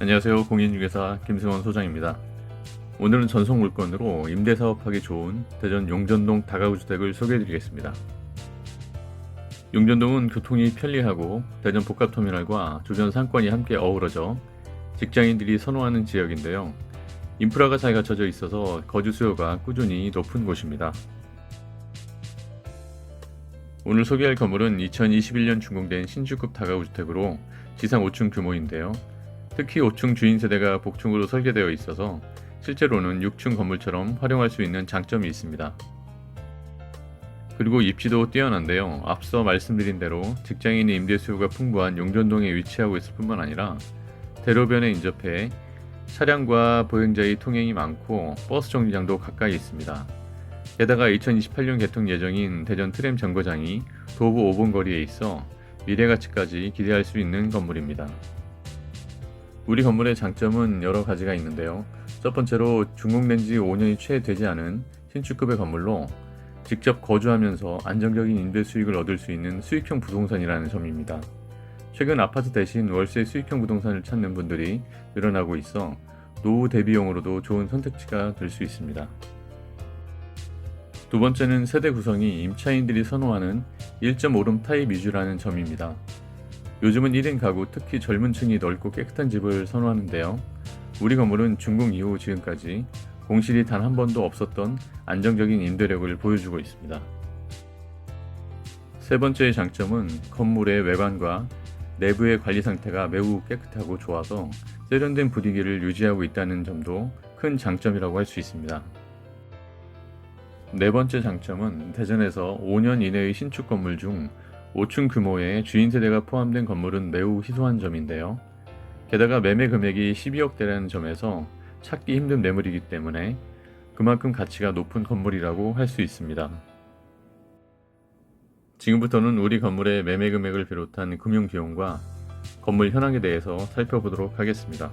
안녕하세요. 공인중개사 김승원 소장입니다. 오늘은 전속 물건으로 임대 사업하기 좋은 대전 용전동 다가구 주택을 소개해드리겠습니다. 용전동은 교통이 편리하고 대전 복합터미널과 주변 상권이 함께 어우러져 직장인들이 선호하는 지역인데요. 인프라가 잘 갖춰져 있어서 거주 수요가 꾸준히 높은 곳입니다. 오늘 소개할 건물은 2021년 준공된 신주급 다가구 주택으로 지상 5층 규모인데요. 특히 5층 주인 세대가 복층으로 설계되어 있어서 실제로는 6층 건물처럼 활용할 수 있는 장점이 있습니다. 그리고 입지도 뛰어난데요. 앞서 말씀드린 대로 직장인의 임대 수요가 풍부한 용전동에 위치하고 있을 뿐만 아니라 대로변에 인접해 차량과 보행자의 통행이 많고 버스 정류장도 가까이 있습니다. 게다가 2028년 개통 예정인 대전 트램 정거장이 도보 5분 거리에 있어 미래 가치까지 기대할 수 있는 건물입니다. 우리 건물의 장점은 여러 가지가 있는데요. 첫 번째로 준공된 지 5년이 채 되지 않은 신축급의 건물로 직접 거주하면서 안정적인 임대 수익을 얻을 수 있는 수익형 부동산이라는 점입니다. 최근 아파트 대신 월세 수익형 부동산을 찾는 분들이 늘어나고 있어 노후 대비용으로도 좋은 선택지가 될 수 있습니다. 두 번째는 세대 구성이 임차인들이 선호하는 1.5룸 타입 위주라는 점입니다. 요즘은 1인 가구, 특히 젊은 층이 넓고 깨끗한 집을 선호하는데요. 우리 건물은 준공 이후 지금까지 공실이 단 한 번도 없었던 안정적인 임대력을 보여주고 있습니다. 세 번째의 장점은 건물의 외관과 내부의 관리 상태가 매우 깨끗하고 좋아서 세련된 분위기를 유지하고 있다는 점도 큰 장점이라고 할 수 있습니다. 네 번째 장점은 대전에서 5년 이내의 신축 건물 중 5층 규모의 주인 세대가 포함된 건물은 매우 희소한 점인데요. 게다가 매매 금액이 12억대라는 점에서 찾기 힘든 매물이기 때문에 그만큼 가치가 높은 건물이라고 할 수 있습니다. 지금부터는 우리 건물의 매매 금액을 비롯한 금융 비용과 건물 현황에 대해서 살펴보도록 하겠습니다.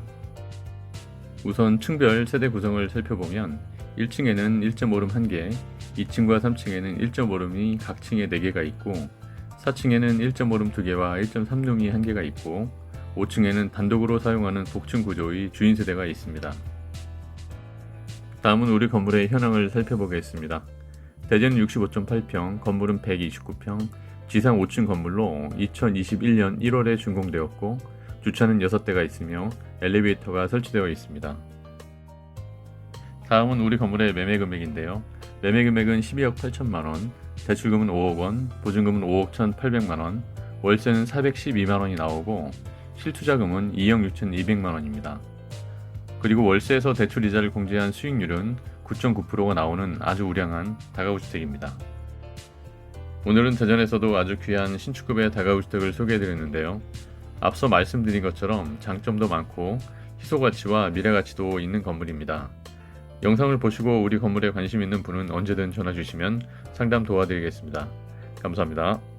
우선 층별 세대 구성을 살펴보면 1층에는 1.5룸 1개, 2층과 3층에는 1.5룸이 각 층에 4개가 있고 4층에는 1.5룸 2개와 1.3룸이 1개가 있고 5층에는 단독으로 사용하는 복층 구조의 주인 세대가 있습니다. 다음은 우리 건물의 현황을 살펴보겠습니다. 대전은 65.8평, 건물은 129평, 지상 5층 건물로 2021년 1월에 준공되었고 주차는 6대가 있으며 엘리베이터가 설치되어 있습니다. 다음은 우리 건물의 매매 금액인데요. 매매 금액은 12억 8천만 원, 대출금은 5억 원, 보증금은 5억 1,800만 원, 월세는 412만 원이 나오고 실투자금은 2억 6,200만 원입니다. 그리고 월세에서 대출 이자를 공제한 수익률은 9.9%가 나오는 아주 우량한 다가구 주택입니다. 오늘은 대전에서도 아주 귀한 신축급의 다가구 주택을 소개해드렸는데요. 앞서 말씀드린 것처럼 장점도 많고 희소 가치와 미래 가치도 있는 건물입니다. 영상을 보시고 우리 건물에 관심 있는 분은 언제든 전화 주시면 상담 도와드리겠습니다. 감사합니다.